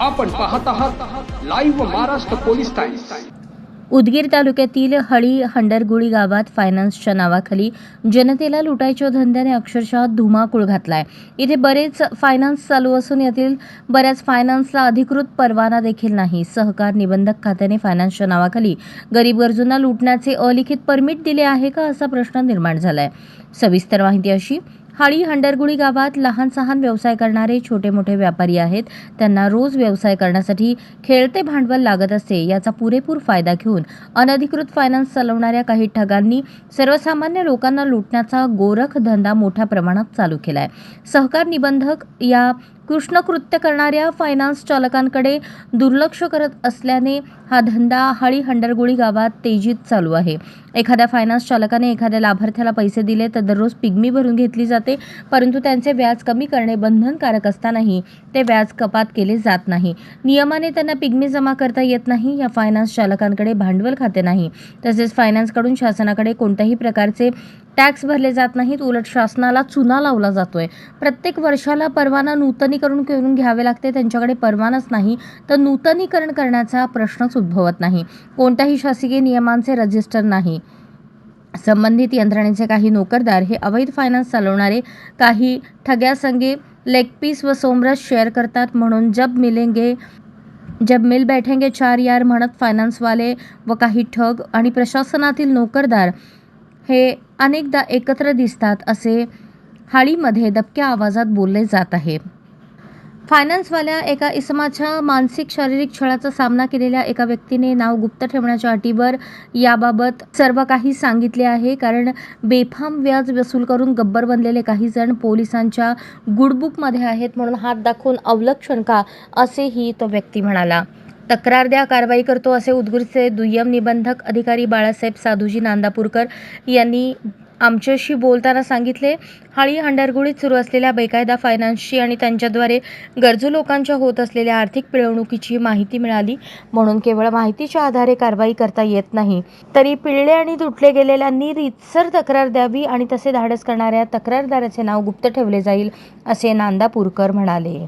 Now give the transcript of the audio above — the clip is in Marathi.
आपण पाहत आहात live Maharashtra police times Udgir तालुक्यातील हळी हंडरगुळी गावात फायनान्सच्या नावाखाली जनतेला लुटायच्या धंद्याने अक्षरशः धुमाकूळ घातलाय. इथे बरेच फायनान्स चालू असून यातील बऱ्याच फायनान्सला अधिकृत परवाना देखील नाही. सहकार निबंधक खात्याने फायनान्सच्या नावाखाली गरीब गरजूंना लुटण्याचे अलिखित परमिट दिले आहे का असा प्रश्न निर्माण झालाय. सविस्तर माहिती अशी हाळी हंडरगुळी गावात लहान सहान व्यवसाय करणारे छोटे मोठे व्यापारी आहेत. त्यांना रोज व्यवसाय करण्यासाठी खेळते भांडवल लागत असते. याचा पुरेपूर फायदा घेऊन अनधिकृत फायनान्स चालवणाऱ्या काही ठगांनी सर्वसामान्य लोकांना लुटण्याचा गोरख धंदा मोठ्या प्रमाणात चालू केलाय. सहकार निबंधक या कृष्णकृत्य करणाऱ्या फायनान्स चालकांकडे दुर्लक्ष करत असल्याने हा धंदा हळी हंडरगुळी गावात तेजीत चालू आहे. एखाद्या फायनान्स चालकाने एखाद्या लाभार्थ्याला पैसे दिले तर दररोज पिगमी भरून घेतली जाते परंतु त्यांचे व्याज कमी करणे बंधनकारक असतानाही ते व्याज कपात केले जात नाही. नियमाने त्यांना पिगमी जमा करता येत नाही या फायनान्स चालकांकडे भांडवल खाते नाही. तसेच फायनान्सकडून शासनाकडे कोणत्याही प्रकारचे टॅक्स भरले जात नाहीत उलट शासनाला चुना लावला जातोय. प्रत्येक वर्षाला परवाना नूतनीकरण करून घ्यावे लागते त्यांच्याकडे परवानाच नाही तर नूतनीकरण करण्याचा प्रश्नच उद्भवत नाही. कोणत्याही शासकीय नियमांचे रजिस्टर नाही. संबंधित यंत्रणेचे काही नोकरदार हे अवैध फायनान्स चालवणारे काही ठग्यासंगे लेगपीस व सोमरस शेअर करतात म्हणून जब मिलेंगे जब मिल बैठेंगे चार यार म्हणत फायनान्सवाले व काही ठग आणि प्रशासनातील नोकरदार हे अनेकदा एकत्र दिसतात असे हाळीमध्ये दबक्या आवाजात बोलले जात आहे. फायनान्सवाल्या एका इसमाच्या मानसिक शारीरिक छळाचा सामना केलेल्या एका व्यक्तीने नाव गुप्त ठेवण्याच्या अटीवर याबाबत सर्व काही सांगितले आहे कारण बेफाम व्याज वसूल करून गब्बर बनलेले काही जण पोलिसांच्या गुडबुकमध्ये आहेत म्हणून हात दाखवून अवलक्षण का? असेही तो व्यक्ती म्हणाला. तक्रार द्या कारवाई करतो असे उदगीरचे दुय्यम निबंधक अधिकारी बाळासाहेब साधूजी नांदापूरकर यांनी आमच्याशी बोलताना सांगितले. हाळी हंडरगुळीत सुरू असलेल्या बेकायदा फायनान्सची आणि त्यांच्याद्वारे गरजू लोकांच्या होत असलेल्या आर्थिक पिळवणुकीची माहिती मिळाली. म्हणून केवळ माहितीच्या आधारे कारवाई करता येत नाही. तरी पिळले आणि तुटले गेलेल्यांनी रीतसर तक्रार द्यावी आणि तसे धाडस करणाऱ्या तक्रारदाराचे नाव गुप्त ठेवले जाईल असे नांदापूरकर म्हणाले.